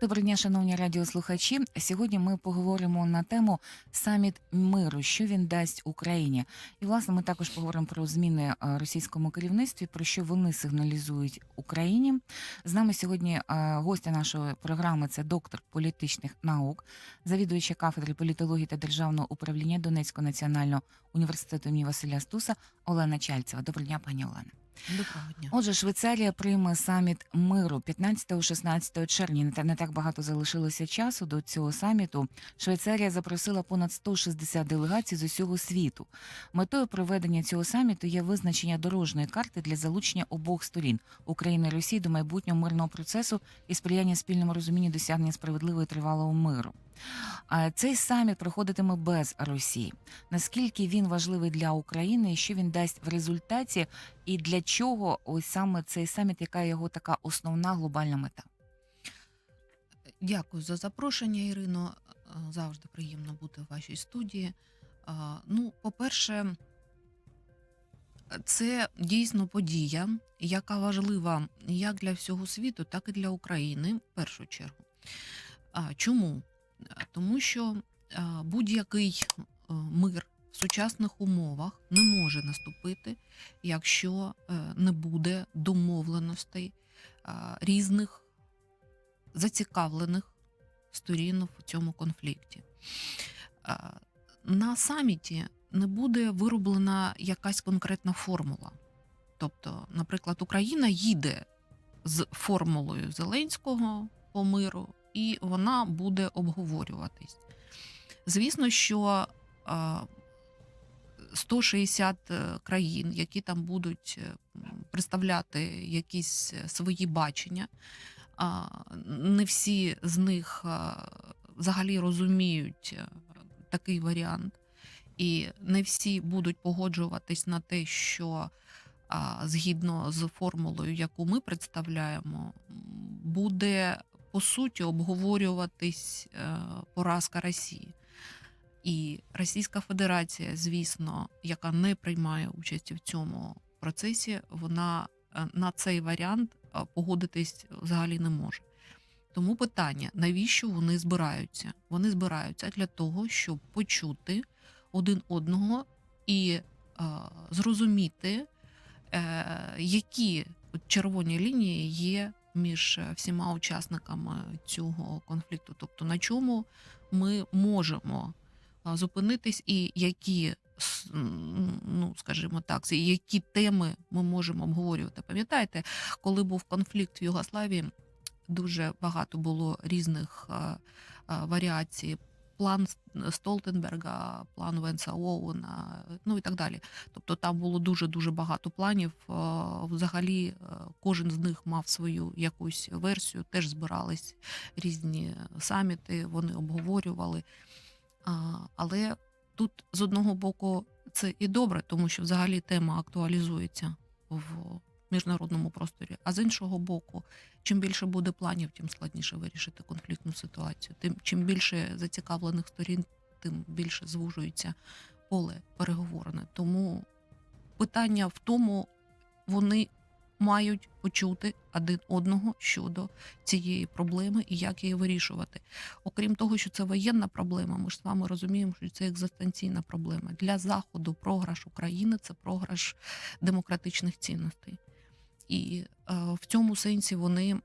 Доброго дня, шановні радіослухачі. Сьогодні ми поговоримо на тему саміт миру, що він дасть Україні. І власне ми також поговоримо про зміни е, російському керівництві, про що вони сигналізують Україні. З нами сьогодні е, гостя нашої програми це доктор політичних наук, завідуюча кафедри політології та державного управління Донецького національного університету імені Василя Стуса Олена Чальцева. Доброго дня, пані Олена. Доброго дня. Отже, Швейцарія прийме саміт миру 15-16 червня. Не та- Не так багато залишилося часу до цього саміту. Швейцарія запросила понад 160 делегацій з усього світу. Метою проведення цього саміту є визначення дорожньої карти для залучення обох сторін України і Росії до майбутнього мирного процесу і сприяння спільному розумінню досягнення справедливого і тривалого миру. Цей саміт проходитиме без Росії. Наскільки він важливий для України, і що він дасть в результаті, і для чого ось саме цей саміт, яка його така основна глобальна мета? Дякую за запрошення, Ірино. Е, Завжди приємно бути в вашій студії. Ну, по-перше, це дійсно подія, яка важлива як для всього світу, так і для України в першу чергу. Чому? Тому що будь-який е, мир в сучасних умовах не може наступити, якщо е, не буде домовленостей різних зацікавлених сторін в цьому конфлікті. На саміті не буде вироблена якась конкретна формула. Тобто, наприклад, Україна їде з формулою Зеленського по миру, і вона буде обговорюватись. Звісно, що 160 країн, які там будуть е, представляти якісь е, свої бачення, не всі з них взагалі розуміють е, такий варіант, і не всі будуть погоджуватись на те, що згідно з формулою, яку ми представляємо, буде по суті обговорюватись е, поразка Росії. І Російська Федерація, звісно, яка не приймає участі в цьому процесі, вона е, на цей варіант е, погодитись взагалі не може. Тому питання, навіщо вони збираються? Вони збираються для того, щоб почути один одного і е, зрозуміти, е, які червоні лінії є між е, всіма учасниками цього конфлікту. Тобто на чому ми можемо зупинитись, і які, ну скажімо так, які теми ми можемо обговорювати. Пам'ятаєте, коли був конфлікт в Югославії, дуже багато було різних а, варіацій. План Столтенберга, план Венса Оуена, ну і так далі. Тобто там було дуже дуже багато планів. Взагалі, е, кожен з них мав свою якусь версію, теж збирались різні саміти, вони обговорювали. Але тут з одного боку це і добре, тому що взагалі тема актуалізується в міжнародному просторі. А з іншого боку, чим більше буде планів, тим складніше вирішити конфліктну ситуацію. Тим чим більше зацікавлених сторін, тим більше звужується поле переговорне. Тому питання в тому, вони мають почути один одного щодо цієї проблеми і як її вирішувати. Окрім того, що це воєнна проблема, ми ж з вами розуміємо, що це екзистенційна проблема. Для Заходу програш України це програш демократичних цінностей. І е, в цьому сенсі вони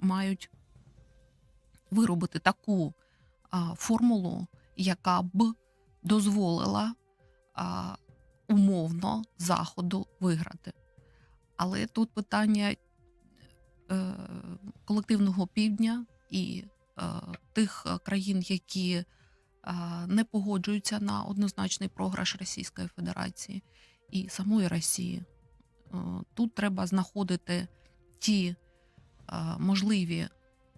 мають виробити таку формулу, яка б дозволила умовно Заходу виграти. Але тут питання е, колективного півдня і е, тих країн, які не погоджуються на однозначний програш Російської Федерації і самої Росії. Е, Тут треба знаходити ті е, можливі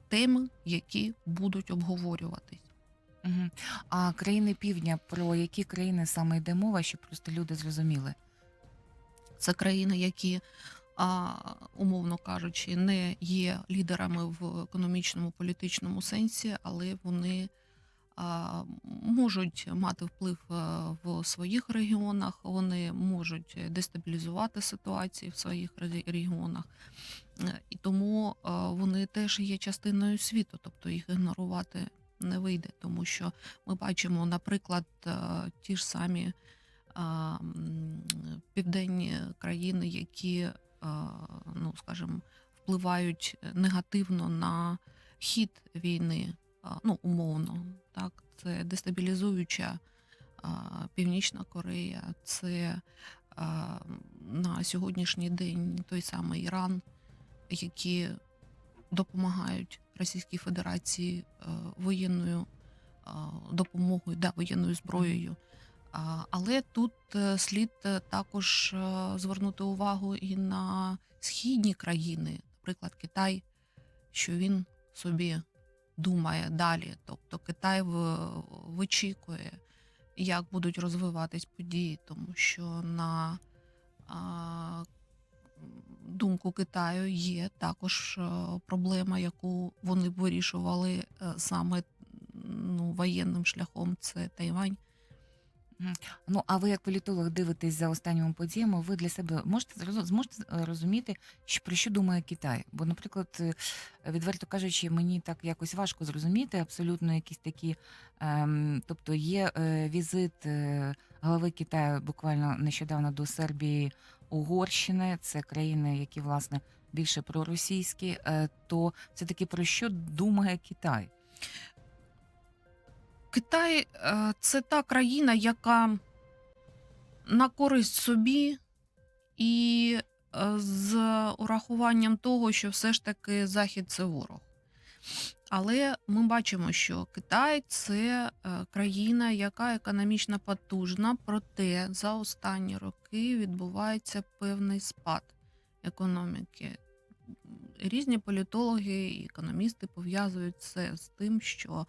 теми, які будуть обговорюватись. Угу. А країни півдня, про які країни саме йде мова, щоб просто люди зрозуміли? Це країни, які, а, умовно кажучи, не є лідерами в економічному політичному сенсі, але вони можуть мати вплив е, в своїх регіонах, вони можуть дестабілізувати ситуацію в своїх регіонах. Е, І тому е, вони теж є частиною світу, тобто їх ігнорувати не вийде, тому що ми бачимо, наприклад, ті ж самі південні країни, які, ну скажімо, впливають негативно на хід війни, ну умовно, так, це дестабілізуюча Північна Корея, це на сьогоднішній день той самий Іран, які допомагають Російській Федерації е, воєнною допомогою, да, воєнною зброєю. Але тут е, слід е, також звернути увагу і на східні країни, наприклад, Китай, що він собі думає далі. Тобто Китай вичікує, як будуть розвиватись події, тому що на думку Китаю є також е, проблема, яку вони вирішували е, саме ну, воєнним шляхом. Це Тайвань. Ну, а ви як політолог дивитесь за останніми подіями, ви для себе можете зможете розуміти, що про що думає Китай? Бо, наприклад, е, відверто кажучи, мені так якось важко зрозуміти абсолютно якісь такі. Ем, тобто є е, візит е, голови Китаю буквально нещодавно до Сербії, Угорщини, це країни, які власне більше проросійські. Е, то все таки про що думає Китай? Китай е, це та країна, яка на користь собі і е, з урахуванням того, що все ж таки Захід це ворог. Але ми бачимо, що Китай це е, країна, яка економічно потужна, проте за останні роки відбувається певний спад економіки. Різні політологи і економісти пов'язують це з тим, що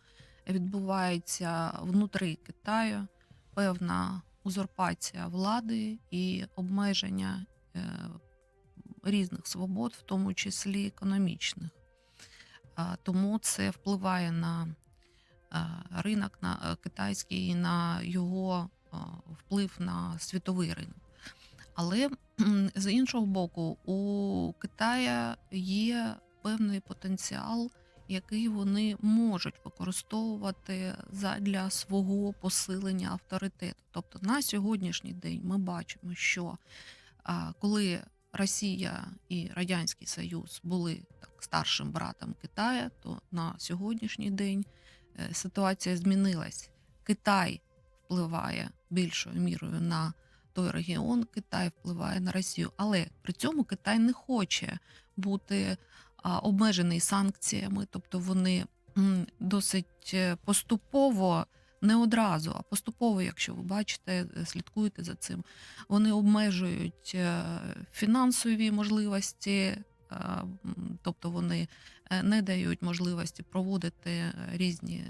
відбувається внутрі Китаю певна узурпація влади і обмеження е, різних свобод, в тому числі економічних. Тому це впливає на е, ринок на е, китайський і на його вплив на світовий ринок. Але з іншого боку, у Китая є певний потенціал, який вони можуть використовувати для свого посилення авторитету. Тобто на сьогоднішній день ми бачимо, що коли Росія і Радянський Союз були так старшим братом Китая, то на сьогоднішній день е, ситуація змінилась. Китай впливає більшою мірою на той регіон, Китай впливає на Росію, але при цьому Китай не хоче бути обмежений санкціями, тобто вони досить е, поступово. Не одразу, а поступово, якщо ви бачите, е, слідкуєте за цим, вони обмежують е, фінансові можливості, тобто вони не дають можливості проводити різні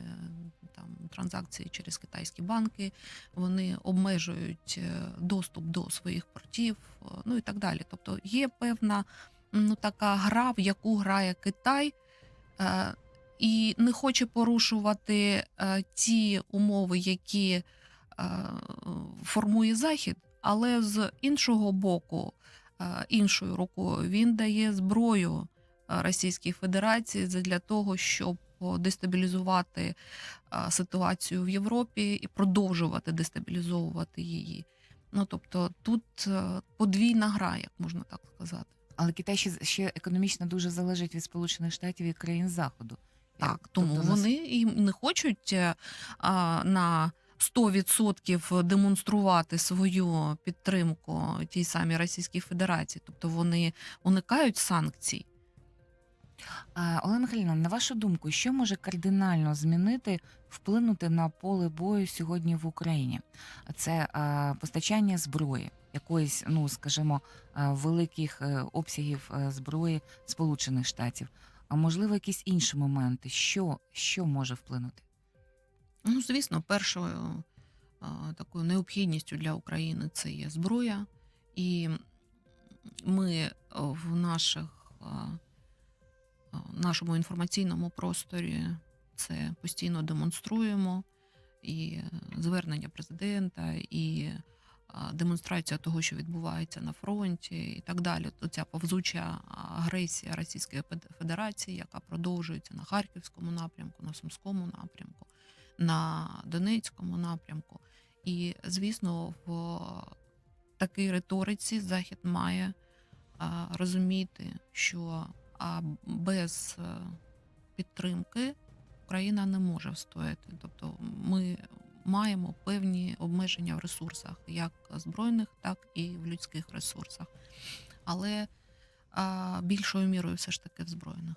там транзакції через китайські банки, вони обмежують доступ до своїх портів, ну і так далі. Тобто є певна ну, така гра, в яку грає Китай. е, І не хоче порушувати е, ті умови, які е, формує Захід, але з іншого боку, е, іншою рукою, він дає зброю е, Російській Федерації для того, щоб дестабілізувати е, ситуацію в Європі і продовжувати дестабілізовувати її. Ну тобто тут е, подвійна гра, як можна так сказати. Але Китай ще, ще економічно дуже залежить від Сполучених Штатів і країн Заходу. Так, тому Тобто вони і не хочуть е, а, на 100% демонструвати свою підтримку тій самій Російській Федерації, тобто вони уникають санкцій. Олена Михайлівна, на вашу думку, що може кардинально змінити, вплинути на поле бою сьогодні в Україні? Це а, постачання зброї, якоїсь, ну скажімо, великих е, обсягів е, зброї Сполучених Штатів, а можливо, якісь інші моменти, що, що може вплинути? Ну, звісно, першою такою необхідністю для України це є зброя, і ми в наших, нашому інформаційному просторі це постійно демонструємо. І е, звернення президента, і демонстрація того, що відбувається на фронті, і так далі. То ця повзуча агресія Російської Федерації, яка продовжується на Харківському напрямку, на Сумському напрямку, на Донецькому напрямку. І, звісно, в такій риториці Захід має розуміти, що без е, підтримки Україна не може встояти. Тобто ми маємо певні обмеження в ресурсах, як збройних, так і в людських ресурсах. Але більшою мірою все ж таки в збройних.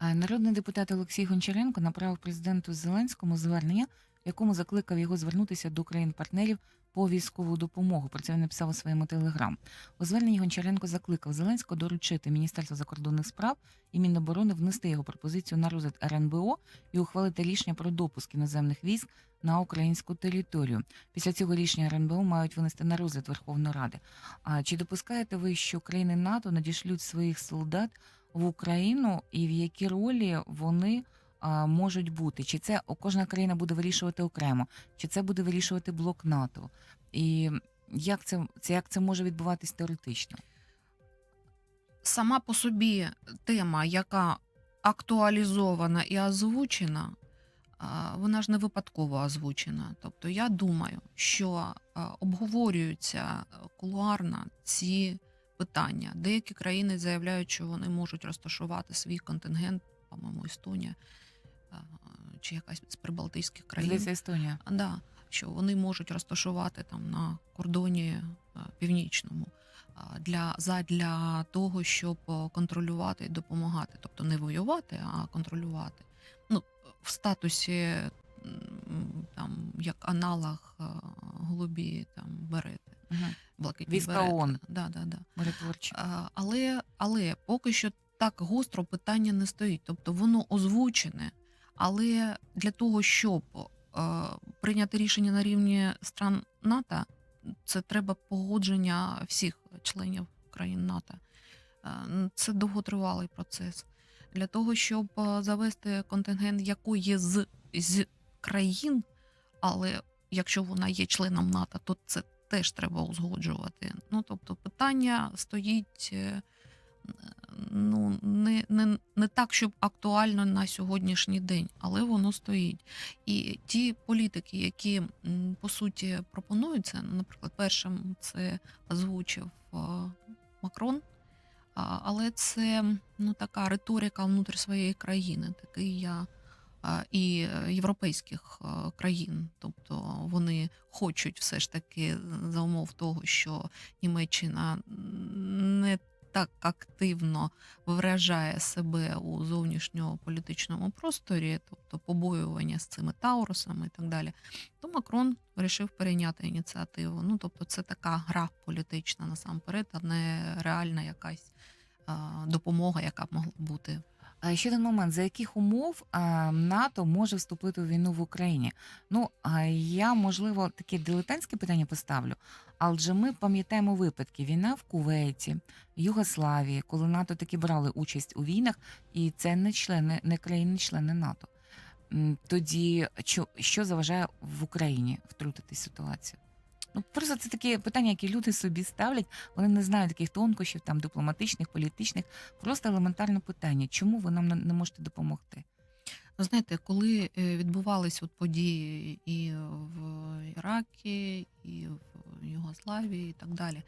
Народний депутат Олексій Гончаренко направив президенту Зеленському звернення, в якому закликав його звернутися до країн-партнерів по військову допомогу. Про це він написав у своєму телеграм. У зверненні Гончаренко закликав Зеленського доручити Міністерство закордонних справ і Міноборони внести його пропозицію на розгляд РНБО і ухвалити рішення про допуск іноземних військ на українську територію. Після цього рішення РНБО мають винести на розгляд Верховної Ради. А чи допускаєте ви, що країни НАТО надішлють своїх солдат в Україну і в які ролі вони можуть бути? Чи це кожна країна буде вирішувати окремо, чи це буде вирішувати блок НАТО? І як це, це як це може відбуватись теоретично? Сама по собі тема, яка актуалізована і озвучена, вона ж не випадково озвучена. Тобто я думаю, що обговорюються кулуарно ці питання. Деякі країни заявляють, що вони можуть розташувати свій контингент, по-моєму, Естонія чи якась з прибалтійських країн. Здається, Естонія. Да, що вони можуть розташувати там на кордоні північному для задля того, щоб контролювати і допомагати, тобто не воювати, а контролювати. Ну в статусі там як аналог голубі там берети, Угу. блакитні Війська. ООН. Да, да, да. Миротворчі. Але, але поки що так гостро питання не стоїть. Тобто воно озвучене, але для того, щоб е, прийняти рішення на рівні стран НАТО, це треба погодження всіх членів країн НАТО. Е, Це довготривалий процес. Для того, щоб е, завести контингент якої з, з країн, але якщо вона є членом НАТО, то це теж треба узгоджувати. Ну тобто, питання стоїть ну, не, не, не так, щоб актуально на сьогоднішній день, але воно стоїть. І ті політики, які по суті пропонуються, ну, наприклад, першим це озвучив Макрон. Але це ну така риторика внутрі своєї країни, такий я і європейських країн. Тобто вони хочуть все ж таки за умов того, що Німеччина не так активно виражає себе у зовнішньополітичному просторі, тобто побоювання з цими таурусами і так далі, то Макрон вирішив перейняти ініціативу. Ну тобто, це така гра політична насамперед, а не реальна якась допомога, яка б могла бути. Ще один момент: за яких умов НАТО може вступити у війну в Україні? Ну я можливо таке дилетантське питання поставлю. Адже ми пам'ятаємо випадки: війна в Кувейті, Югославії, коли НАТО таки брали участь у війнах, і це не члени, не країни-члени НАТО. Тоді що, що заважає в Україні втрутитись в ситуацію? Ну просто це такі питання, які люди собі ставлять. Вони не знають таких тонкощів, там дипломатичних, політичних. Просто елементарне питання: чому ви нам не можете допомогти? Ви знаєте, коли е, відбувались от події і в Іракі, і в Югославії, і так далі,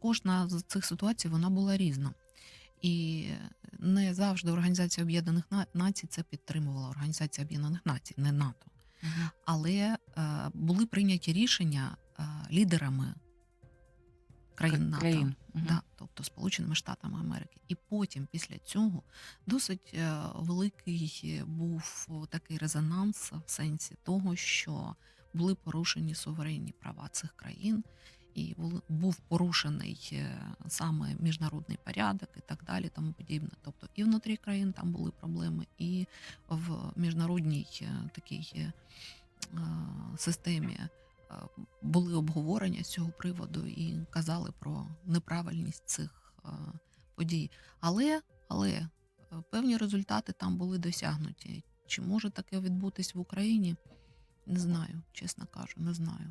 кожна з цих ситуацій вона була різна. І не завжди Організація Об'єднаних Націй це підтримувала Організація Об'єднаних Націй, не НАТО. Але е, були прийняті рішення е, лідерами країн НАТО. країн. Мгм. Да, тобто Сполученими Штатами Америки. І потім, після цього, досить е, великий був такий резонанс в сенсі того, що були порушені суверенні права цих країн, і був порушений е, саме міжнародний порядок і так далі, тому подібне. Тобто і внутрі країн там були проблеми, і в міжнародній е, такій системі були обговорення з цього приводу і казали про неправильність цих е, подій. Але, але е, певні результати там були досягнуті. Чи може таке відбутись в Україні? Не знаю, чесно кажу, не знаю.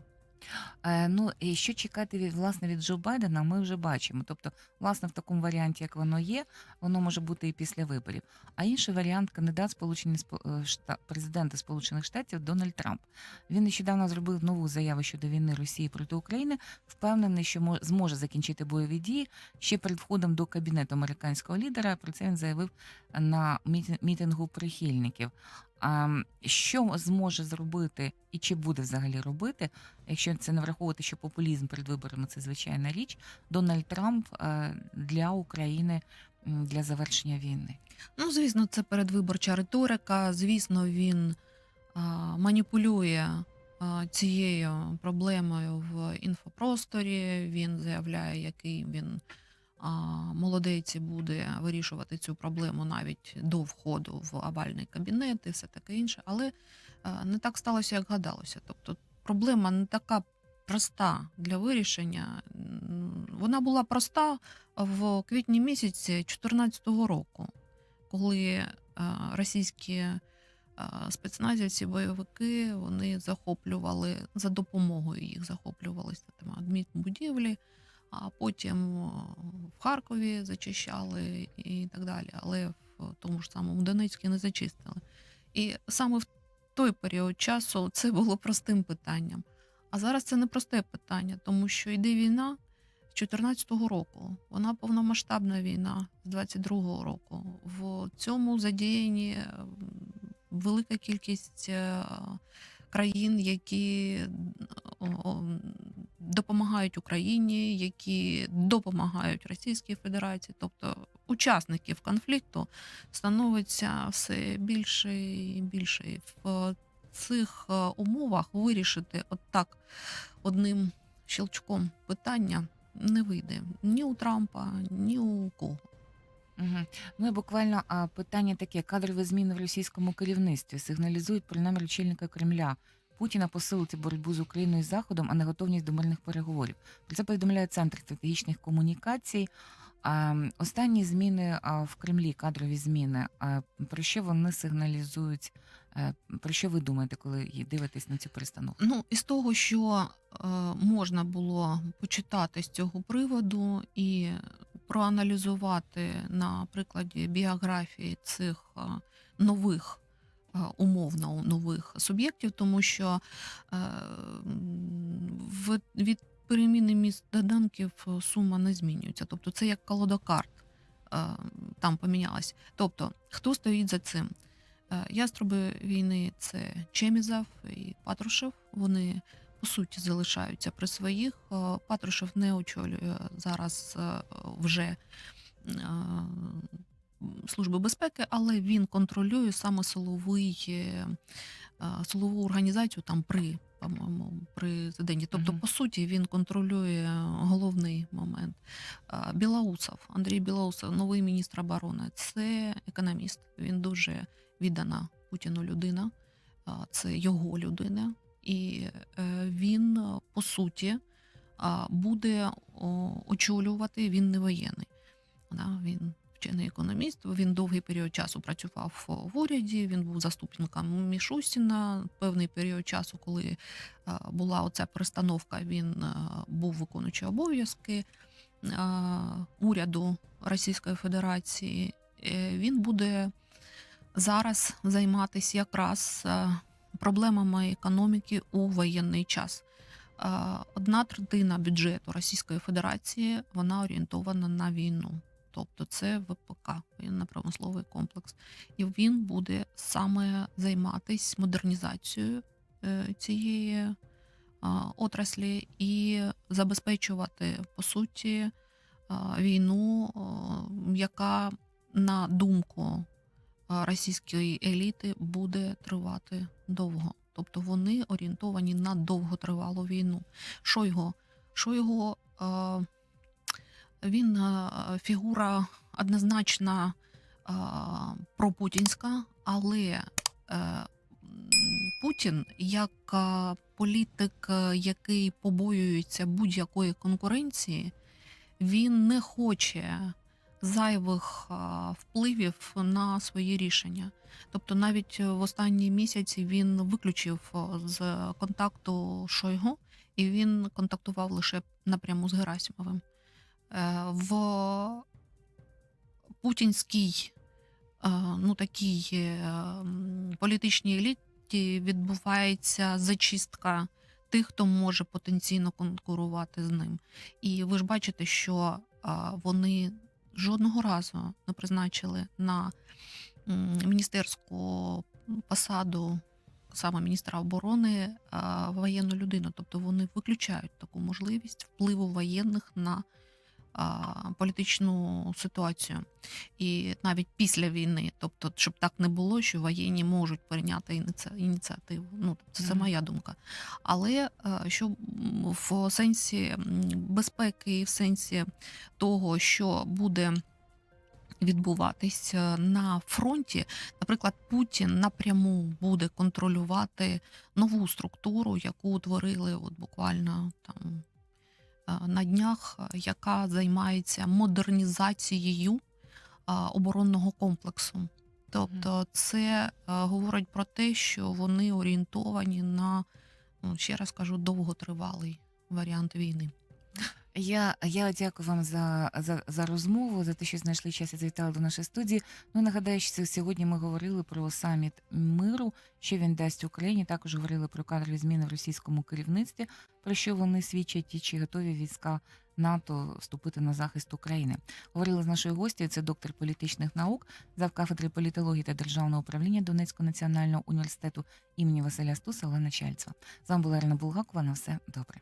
Е, ну і що чекати від власне від Джо Байдена, ми вже бачимо. Тобто, власне, в такому варіанті, як воно є, воно може бути і після виборів. А інший варіант кандидат Сполучені Спо- е, президента Сполучених Штатів Дональд Трамп. Він нещодавно зробив нову заяву щодо війни Росії проти України. Впевнений, що мо- зможе закінчити бойові дії ще перед входом до кабінету американського лідера. Про це він заявив на мітингу прихильників. А м, що зможе зробити і чи буде взагалі робити, якщо це не враховувати, що популізм перед виборами це звичайна річ, Дональд Трамп е, для України для завершення війни? Ну, звісно, це передвиборча риторика. Звісно, він а, маніпулює а, цією проблемою в інфопросторі. Він заявляє, який він молодець буде вирішувати цю проблему навіть до входу в овальний кабінет і все таке інше. Але не так сталося, як гадалося. Тобто проблема не така проста для вирішення. Вона була проста в квітні місяці 2014 року коли е, російські е, спецназівці, бойовики вони захоплювали за допомогою їх захоплювалися там адмінбудівлі, а потім е, в Харкові зачищали і так далі. Але в тому ж самому Донецьку не зачистили. І саме в той період часу це було простим питанням. А зараз це не просте питання, тому що йде війна з 2014 року. Вона повномасштабна війна з 22-го року. В цьому задіяні велика кількість е, країн, які допомагають Україні, які допомагають Російській Федерації, тобто учасників конфлікту становиться все більше і більше. В цих е, умовах вирішити от так одним щелчком питання не вийде ні у Трампа, ні у кого. Угу. Ну і буквально а, питання таке: кадрові зміни в російському керівництві сигналізують про намір очільника Кремля. Путіна посилити боротьбу з Україною і Заходом, а не готовність до мирних переговорів. Про це повідомляє Центр стратегічних комунікацій. А, останні зміни а, в Кремлі, кадрові зміни. А, про що вони сигналізують? Е, Про що ви думаєте, коли дивитесь на цю перестановку? Ну, із того, що е, можна було почитати з цього приводу і проаналізувати на прикладі біографії цих е, нових. Умовно нових суб'єктів, тому що від переміни міст доданків сума не змінюється. Тобто це як колодокарт е, там помінялась. Тобто, хто стоїть за цим? Е, Яструби війни це Чемізов і Патрушев. Вони по суті залишаються при своїх. Е, Патрушев не очолює зараз е, вже Служби безпеки, але він контролює саме силовий, силову організацію там при, по-моєму, президенті. Тобто, Мгм. по суті, він контролює головний момент. Білоусов, Андрій Білоусов, новий міністр оборони, це економіст. Він дуже віддана Путіну людина, це його людина, і е, він е, по суті буде очолювати. Він не воєнний. Він вчений економіст. Він довгий період часу працював в уряді. Він був заступником Мішустіна. Певний період часу, коли е, була оця перестановка, він був виконуючий обов'язки уряду Російської Федерації. Він буде зараз займатися якраз е, проблемами економіки у воєнний час. Е, Одна третина бюджету Російської Федерації вона орієнтована на війну. Тобто це ВПК, воєнно-промисловий комплекс. І він буде саме займатися модернізацією е, цієї отраслі і забезпечувати по суті війну, яка на думку російської еліти буде тривати довго. Тобто вони орієнтовані на довготривалу війну. Шойго, Шойго він фігура однозначно пропутінська, але е, Путін як політик, е, який побоюється будь-якої конкуренції, він не хоче зайвих впливів на свої рішення. Тобто, навіть в останні місяці він виключив з контакту Шойгу, і він контактував лише напряму з Герасимовим. Е, В путінській е, ну, такій е, політичній еліті відбувається зачистка тих, хто може потенційно конкурувати з ним. І ви ж бачите, що вони жодного разу не призначили на міністерську посаду саме міністра оборони воєнну людину. Тобто вони виключають таку можливість впливу воєнних на а, політичну ситуацію. І навіть після війни, тобто, щоб так не було, що воєнні можуть прийняти ініці- ініціативу. Ну, це, це Мгм. моя думка. Але е, що в сенсі безпеки і в сенсі того, що буде відбуватись на фронті, наприклад, Путін напряму буде контролювати нову структуру, яку утворили от буквально там е, на днях, е, яка займається модернізацією оборонного комплексу. Тобто, це е, говорить про те, що вони орієнтовані на ну, ще раз кажу, довготривалий варіант війни. Я, я дякую вам за, за, за розмову, за те, що знайшли час і завітали до нашої студії. Ну нагадаю, що сьогодні ми говорили про саміт миру, що він дасть Україні. Також говорили про кадрові зміни в російському керівництві, про що вони свідчать і чи готові війська НАТО вступити на захист України. Говорили з нашою гостю. Це доктор політичних наук, завкафедри політології та державного управління Донецького національного університету імені Василя Стуса Олена Чальцева. З вами була Ірина Булгакова. На все добре.